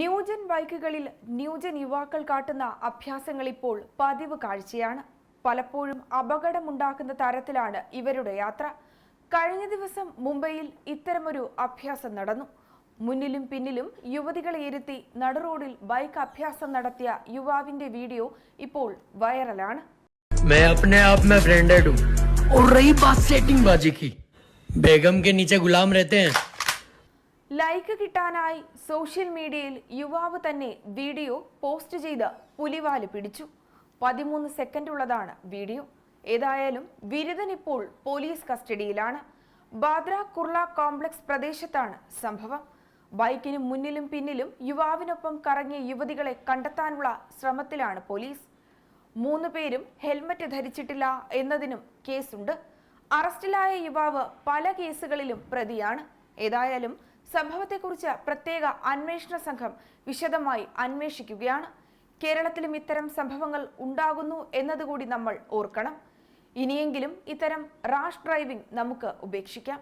New gen ബൈക്കുകളിൽ new gen യുവാക്കൾ കാട്ടുന്ന അഭ്യാസങ്ങൾ ഇപ്പോൾ പതിവ് കാഴ്ചയാണ്. പലപ്പോഴും അപകടമുണ്ടാക്കുന്ന തരത്തിലാണ് ഇവരുടെ യാത്ര. കഴിഞ്ഞ ദിവസം മുംബൈയിൽ ഇത്തരമൊരു അഭ്യാസം നടന്നു. മുന്നിലും പിന്നിലും യുവതികളെ ഇരുത്തി നടുറോഡിൽ ബൈക്ക് അഭ്യാസം നടത്തിയ യുവാവിന്റെ വീഡിയോ ഇപ്പോൾ വൈറലാണ്. ഗുലാം ലൈക്ക് കിട്ടാനായി സോഷ്യൽ മീഡിയയിൽ യുവാവ് തന്നെ വീഡിയോ പോസ്റ്റ് ചെയ്ത് പുലിവാൽ പിടിച്ചു. പതിമൂന്ന് സെക്കൻഡ് ഉള്ളതാണ് വീഡിയോ. ഏതായാലും ബിരുദൻ ഇപ്പോൾ പോലീസ് കസ്റ്റഡിയിലാണ്. ബാദ്ര കുർള കോംപ്ലക്സ് പ്രദേശത്താണ് സംഭവം. ബൈക്കിന് മുന്നിലും പിന്നിലും യുവാവിനൊപ്പം കറങ്ങിയ യുവതികളെ കണ്ടെത്താനുള്ള ശ്രമത്തിലാണ് പോലീസ്. മൂന്ന് പേരും ഹെൽമറ്റ് ധരിച്ചിട്ടില്ല എന്നതിനും കേസുണ്ട്. അറസ്റ്റിലായ യുവാവ് പല കേസുകളിലും പ്രതിയാണ്. ഏതായാലും സംഭവത്തെക്കുറിച്ച് പ്രത്യേക അന്വേഷണ സംഘം വിശദമായി അന്വേഷിക്കുകയാണ്. കേരളത്തിലും ഇത്തരം സംഭവങ്ങൾ ഉണ്ടാകുന്നു എന്നതുകൂടി നമ്മൾ ഓർക്കണം. ഇനിയെങ്കിലും ഇത്തരം റാഷ് ഡ്രൈവിംഗ് നമുക്ക് ഉപേക്ഷിക്കാം.